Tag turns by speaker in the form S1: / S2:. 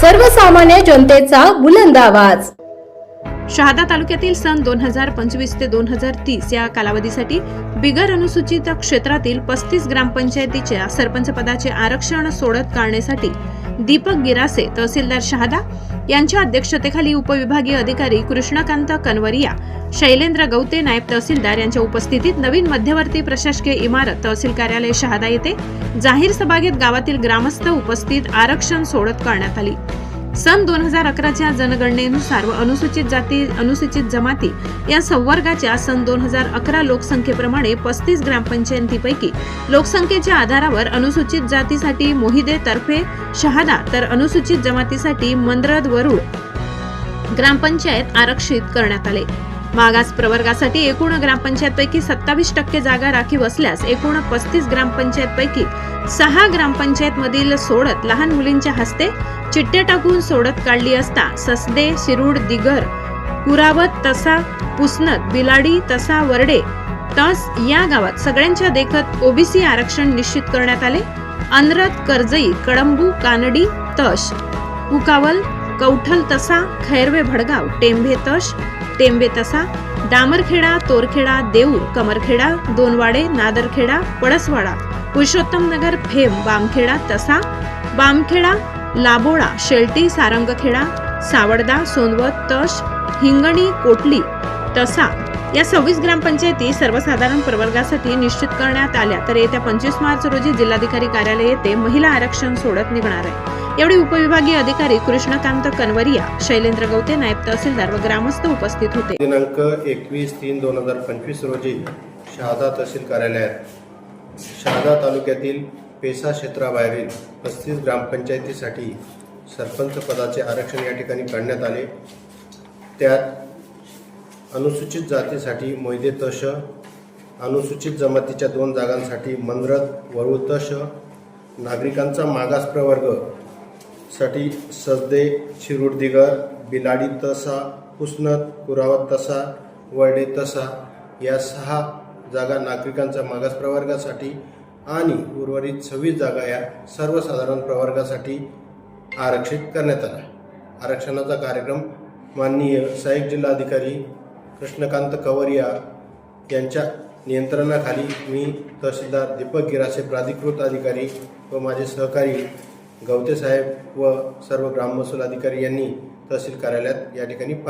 S1: सर्वसामान्य जनतेचा बुलंद आवाज.
S2: शहादा तालुक्यातील सन दोन हजार पंचवीस ते दोन हजार तीस या कालावधीसाठी बिगर अनुसूचित क्षेत्रातील पस्तीस ग्रामपंचायतीच्या सरपंच पदाचे आरक्षण सोडत काढण्यासाठी दीपक गिरासे तहसीलदार शहादा यांच्या अध्यक्षतेखाली उपविभागीय अधिकारी कृष्णकांत कनवरिया शैलेंद्र गवते नायब तहसीलदार यांच्या उपस्थितीत नवीन मध्यवर्ती प्रशासकीय इमारत तहसील कार्यालय शहादा येथे जाहीर सभागेत गावातील ग्रामस्थ उपस्थित आरक्षण सोडत करण्यात आली. सन दोन हजार अकराच्या जनगणनेनुसार व अनुसूचित जाती अनुसूचित जमाती या संवर्गाच्या सन दोन हजार अकरा लोकसंख्येप्रमाणे पस्तीस ग्रामपंचायतीपैकी लोकसंख्येच्या आधारावर अनुसूचित जातीसाठी मोहिदे तर्फे शहादा तर अनुसूचित जमातीसाठी मंद्रद वरुड ग्रामपंचायत आरक्षित करण्यात आले. मागास प्रवर्गासाठी एकूण ग्रामपंचायतपैकी सत्तावीस टक्के जागा राखीव असल्यास एकूण पस्तीस ग्रामपंचायतपैकी सहा ग्रामपंचायत मधील सोडत लहान मुलींच्या हस्ते चिठ्ठ्या टाकून सोडत काढली असता ससदे शिरूड दिगर कुरावत तसा पुसनत बिलाडी तसा वरडे तस या गावात सगळ्यांच्या देखत ओबीसी आरक्षण निश्चित करण्यात आले. अनरत कर्जई कडंबू कानडी तश उकावल कौठल तसा खैरवे भडगाव टेंभे तश टेंबे तसा डामरखेडा तोरखेडा देऊर कमरखेडा दोनवाडे नादरखेडा पळसवाडा पुरुषोत्तम नगर फेम बामखेडा तसा बामखेडा लाबोळा शेलटी सारंगखेडा सावडदा सोनवत तश हिंगणी कोटली तसा. या सव्वीस ग्रामपंचायती सर्वसाधारण प्रवर्गासाठी निश्चित करण्यात आल्या तर येत्या पंचवीस मार्च रोजी जिल्हाधिकारी कार्यालय येथे महिला आरक्षण सोडत निघणार आहे. यावेळी उपविभागीय अधिकारी कृष्णकांत कनवरिया शैलेंद्र गवते नायब तहसीलदार व ग्रामस्थ उपस्थित होते.
S3: दिनांक एकवीस तीन दोन हजार पंचवीस रोजी शहादा तहसील कार्यालयात शहादा तालुक्यातील पेसा क्षेत्राबाहेरील पस्तीस ग्रामपंचायतीसाठी सरपंच पदाचे आरक्षण या ठिकाणी काढण्यात आले. त्यात अनुसूचित जातीसाठी मोहिदे तश अनुसूचित जमातीच्या दोन जागांसाठी मंद्रत वरुळ तश नागरिकांचा मागास प्रवर्ग साठी सजदे शिरूड दिगर बिलाडी तसा पुसनत कुरावत तसा वर्डे तसा या सहा जागा नागरिकांच्या मागास प्रवर्गासाठी आणि उर्वरित सव्वीस जागा या सर्वसाधारण प्रवर्गासाठी आरक्षित करण्यात आला आरक्षणाचा कार्यक्रम माननीय सहाय्यक जिल्हाधिकारी कृष्णकांत कवरिया यांच्या नियंत्रणाखाली मी तहसीलदार दीपक गिरासे प्राधिकृत अधिकारी व माझे सहकारी गवते साहेब व सर्व ग्राममहसूल अधिकारी यांनी तहसील कार्यालयात या ठिकाणी